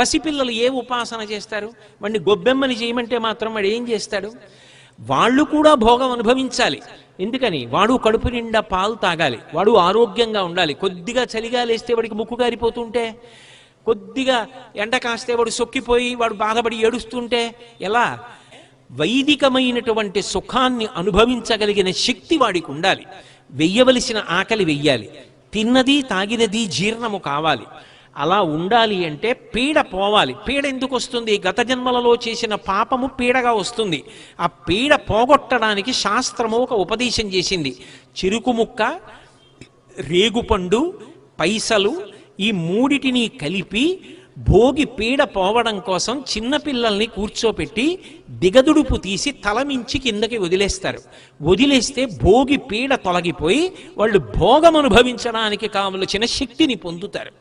పసిపిల్లలు ఏ ఉపాసన చేస్తారు? వాడిని గొబ్బెమ్మని చేయమంటే మాత్రం వాడు ఏం చేస్తాడు? వాళ్ళు కూడా భోగం అనుభవించాలి. ఎందుకని? వాడు కడుపు నిండా పాలు తాగాలి. వాడు ఆరోగ్యంగా ఉండాలి. కొద్దిగా చలిగా లేస్తే వాడికి ముక్కు గారిపోతుంటే కొద్దిగా ఎండ కాస్తే వాడు సొక్కిపోయి వాడు బాధపడి ఏడుస్తుంటే ఎలా? వైదికమైనటువంటి సుఖాన్ని అనుభవించగలిగిన శక్తి వాడికి ఉండాలి. వెయ్యవలసిన ఆకలి వెయ్యాలి. తిన్నది తాగినది జీర్ణము కావాలి. అలా ఉండాలి అంటే పీడ పోవాలి. పీడ ఎందుకు వస్తుంది? గత జన్మలలో చేసిన పాపము పీడగా వస్తుంది. ఆ పీడ పోగొట్టడానికి శాస్త్రము ఒక ఉపదేశం చేసింది. చెరుకు ముక్క రేగుపండు పైసలు ఈ మూడిటిని కలిపి భోగి పీడ పోవడం కోసం చిన్నపిల్లల్ని కూర్చోపెట్టి దిగదుడుపు తీసి తలమించి కిందకి వదిలేస్తారు. వదిలేస్తే భోగి పీడ తొలగిపోయి వాళ్ళు భోగం అనుభవించడానికి కావలసిన శక్తిని పొందుతారు.